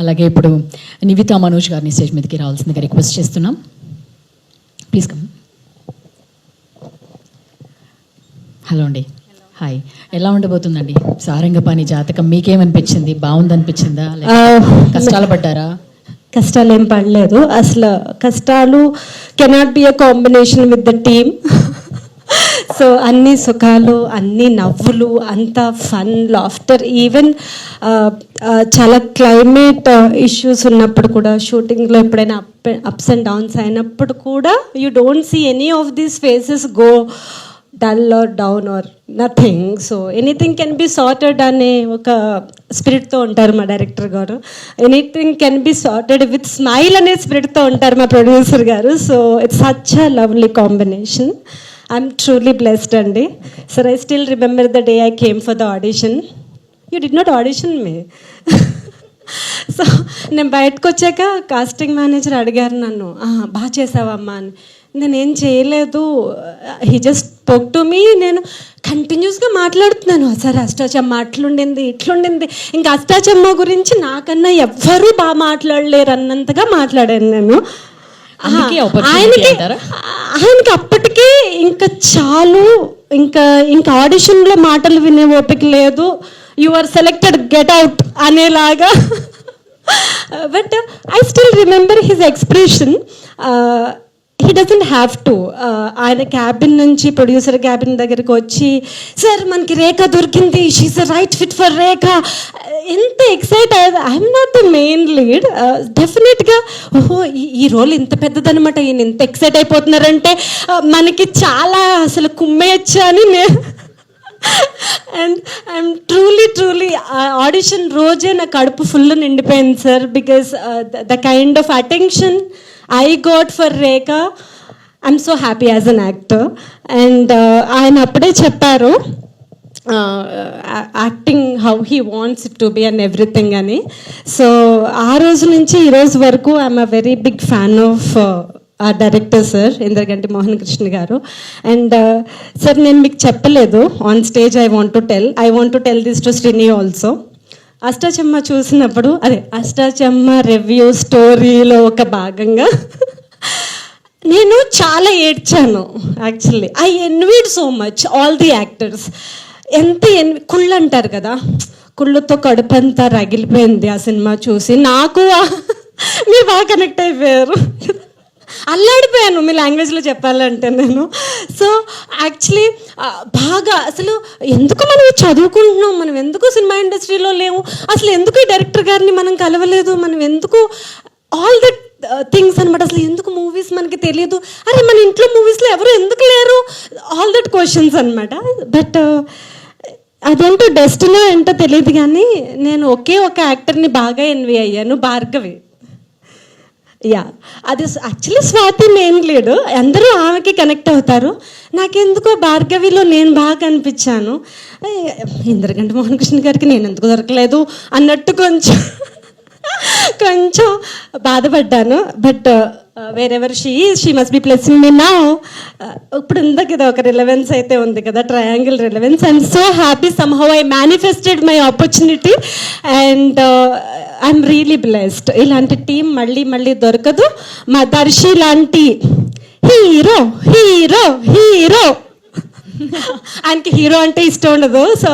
అలాగే ఇప్పుడు నివితా మనోజ్ గారిని స్టేజ్ మీదకి రావాల్సిందిగా రిక్వెస్ట్ చేస్తున్నాం. ప్లీజ్ కమ్ హలో అండి. హాయ్ ఎలా ఉండబోతుందండి? సారంగపాణి జాతకం మీకేమనిపించింది? బాగుందనిపించిందా? లేక కష్టాలు పడ్డారా? కష్టాలు ఏం పడలేదు. అసలు కష్టాలు cannot be a combination with the team so అన్ని సుఖాలు అన్ని నవ్వులు అంత ఫన్ లాఫ్టర్ ఈవెన్ చాలా క్లైమేట్ ఇష్యూస్ ఉన్నప్పుడు కూడా షూటింగ్లో ఎప్పుడైనా అప్ అప్స్ అండ్ డౌన్స్ అయినప్పుడు కూడా you don't see any of these faces go dull or down or nothing so anything can be sorted అనే ఒక స్పిరిట్తో ఉంటారు మా డైరెక్టర్ గారు. Anything can be sorted with smile అనే స్పిరిట్తో ఉంటారు మా ప్రొడ్యూసర్ గారు. So it's such a lovely combination I'm truly blessed అండి sir I still remember the day I came for the audition you did not audition me so నేను బయటకు వచ్చాక casting manager అడిగారు నన్ను బాగా చేసావమ్మా అని. నేనేం చేయలేదు. He just poke to me నేను కంటిన్యూస్గా మాట్లాడుతున్నాను. సార్ అష్టాచమ్మ అట్లుండింది ఇట్లుండింది. ఇంకా అష్టాచమ్మ గురించి నాకన్నా ఎవ్వరూ బాగా మాట్లాడలేరు అన్నంతగా మాట్లాడాను నేను. ఆయనకి? ఆయనకి అప్పటికే ఇంకా చాలు ఇంకా ఇంకా ఆడిషన్లో మాటలు వినే ఓపిక లేదు. You are selected get out అనేలాగా. But I still remember his expression he doesn't have to ఆయన క్యాబిన్ నుంచి ప్రొడ్యూసర్ క్యాబిన్ దగ్గరికి వచ్చి సార్ మనకి రేఖ దొరికింది. She's right fit for Rekha. ఎంత excite I'm not the main lead డెఫినెట్గా ఓహో ఈ- ఈ రోల్ ఇంత పెద్దదనమాట ఈయన ఇంత ఎక్సైట్ అయిపోతున్నారంటే uh, మనకి చాలా అసలు కుమ్మేయచ్చు అని నేను and I'm truly truly audition రోజే నా కడుపు ఫుల్ నిండిపోయింది sir because the kind of attention I got for Rekha I'm so happy as an actor and ఆయన అప్పుడే చెప్పారు acting how he wants to be and everything అని. So ఆ రోజు నుంచి ఈ రోజు వరకు I'm a very big fan of ఆ డైరెక్టర్ సార్ ఇంద్రగంటి మోహన్ కృష్ణ గారు. అండ్ సార్ నేను మీకు చెప్పలేదు. On stage I want to tell I want to tell this to Srini also Ashtachamma చూసినప్పుడు అదే అష్టాచమ్మ రివ్యూ స్టోరీలో ఒక భాగంగా నేను చాలా ఏడ్చాను actually I envied so much all the actors ఎంత ఎన్ కుళ్ళు అంటారు కదా. కుళ్ళుతో కడుపంతా రగిలిపోయింది ఆ సినిమా చూసి. నాకు మీరు బాగా కనెక్ట్ అయిపోయారు. అల్లాడిపోయాను మీ లాంగ్వేజ్లో చెప్పాలంటే నేను. సో యాక్చువల్లీ బాగా అసలు ఎందుకు మనం చదువుకుంటున్నాం? మనం ఎందుకు సినిమా ఇండస్ట్రీలో లేవు? అసలు ఎందుకు ఈ డైరెక్టర్ గారిని మనం కలవలేదు? మనం ఎందుకు ఆల్ దట్ థింగ్స్ అనమాట అసలు ఎందుకు మూవీస్ మనకి తెలియదు? అరే మన ఇంట్లో మూవీస్లో ఎవరు ఎందుకు లేరు? ఆల్ దట్ క్వశ్చన్స్ అనమాట బట్ అదేంటో డెస్టినీ ఏంటో తెలియదు కానీ నేను ఒకే ఒక యాక్టర్ని బాగా ఎన్వి అయ్యాను భార్గవి. యా అది యాక్చువల్లీ స్వాతి మెయిన్ లీడు అందరూ ఆమెకి కనెక్ట్ అవుతారు. నాకెందుకో భార్గవిలో నేను బాగా కనిపించాను. ఇంద్రగంట మోహన్ కృష్ణ గారికి నేను ఎందుకు దొరకలేదు అన్నట్టు కొంచెం కొంచెం బాధపడ్డాను. But wherever she she must be blessing me నా ఇప్పుడు ఉంది కదా ఒక రిలవెన్స్ అయితే ఉంది కదా triangle relevance I'm so happy somehow I manifested my opportunity and I'm really blessed ఇలాంటి టీం మళ్ళీ మళ్ళీ దొరకదు. మా దర్శి లాంటి హీరో హీరో హీరో. ఆయనకి హీరో అంటే ఇష్టం ఉండదు. సో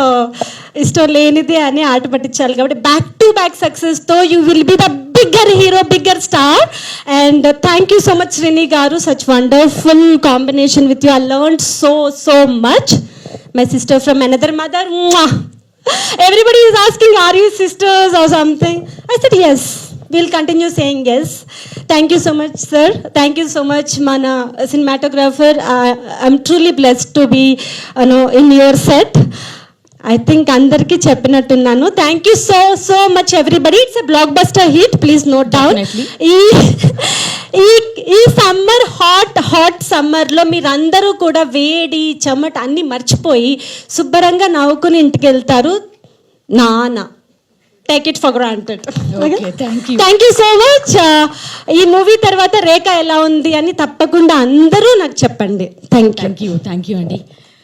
ఇష్టం లేనిదే అని ఆట పట్టించాలి కాబట్టి back to back సక్సెస్తో you will be the bigger hero, bigger star. And uh, thank you so much, Rini Garu. Such wonderful combination with you. I learned so, so much. My sister from another mother. Mwah! Everybody is asking, are you sisters or something? I said, yes. We'll continue saying yes. Thank you so much, sir. Thank you so much, Mana, uh, cinematographer. I, I'm truly blessed to be you know, in your set. I think అందరికీ చెప్పినట్టున్నాను. Thank you so so much everybody it's blockbuster hit please note down. ఈ ఈ ఈ summer hot hot సమ్మర్లో మీరందరూ కూడా వేడి చెమట అన్ని మర్చిపోయి శుభ్రంగా నవ్వుకుని ఇంటికి వెళ్తారు. నాన్న take it for granted. Thank you so much ఈ మూవీ తర్వాత రేఖ ఎలా ఉంది అని తప్పకుండా అందరూ నాకు చెప్పండి. Thank you thank you thank you అండి.